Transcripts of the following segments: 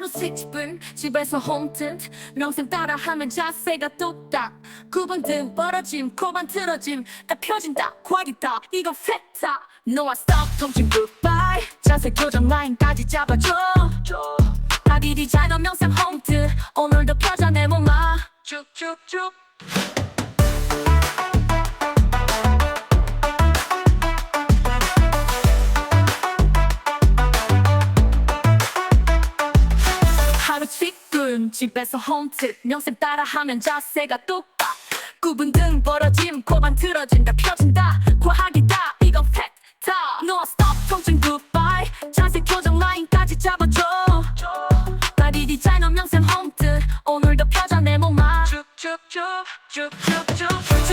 하루 10분 집에서 홈트. 명상 따라하면 자세가 뚝딱. 구분 등 벌어짐 코반 틀어짐. 다 펴진다 과기다. 이건 팩타. 너와 스톱 통증 굿바이 자세 교정 라인까지 잡아줘. 바디 디자이너 명상 홈트. 오늘도 펴자 내 몸아. 쭉쭉쭉 하루 지금 집에서 홈트 명쌤 따라하면 자세가 똑바 굽은 등 벌어짐 코만 틀어진다 펴진다. 과학이다 이건 팩트 노아 스톱 통증 굿바이 자세 교정 라인까지 잡아줘. 바디 디자이너 명쌤 홈트 오늘도 펴자 내 몸아. 쭉쭉쭉 쭉쭉쭉.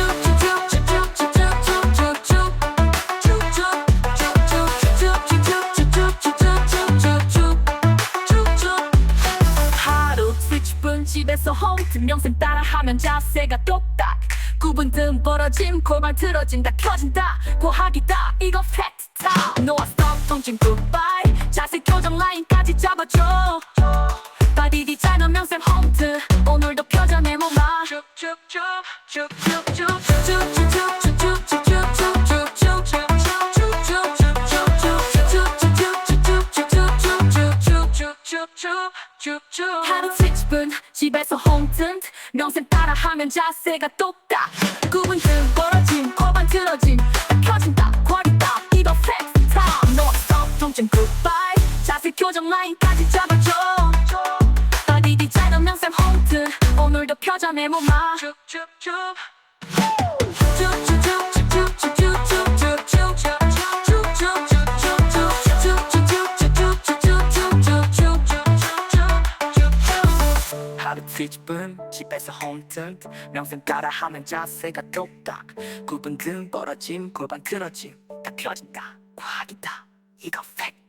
집에서 홈트 명상 따라하면 자세가 똑딱. 구분 등 벌어짐 골반 틀어진다 켜진다 고학이다. 이거 팩트다. 너와 스톱 통증 굿바이 자세 교정 라인까지 잡아줘. 바디 디자이너 명상 홈트. 오늘도 펴자 내 몸아. 쭉쭉쭉 쭉쭉쭉 하루 10분 집에서 홈트 명상 따라하면 자세가 똑딱. 구분 등 벌어짐 코반 틀어짐 다 펴진다 과기다 이거 팩트다 너와 스톱 통증 굿바이 자세 교정 라인까지 잡아줘. 바디 디자이너 명상 홈트 오늘도 펴자 내 몸아 쭉쭉쭉. 10 분 집에서 홈트 명상 따라하면 자세가 똑딱. 구분 등 벌어짐 골반 틀어짐 다 펴진다. 과학이다. 이거 팩트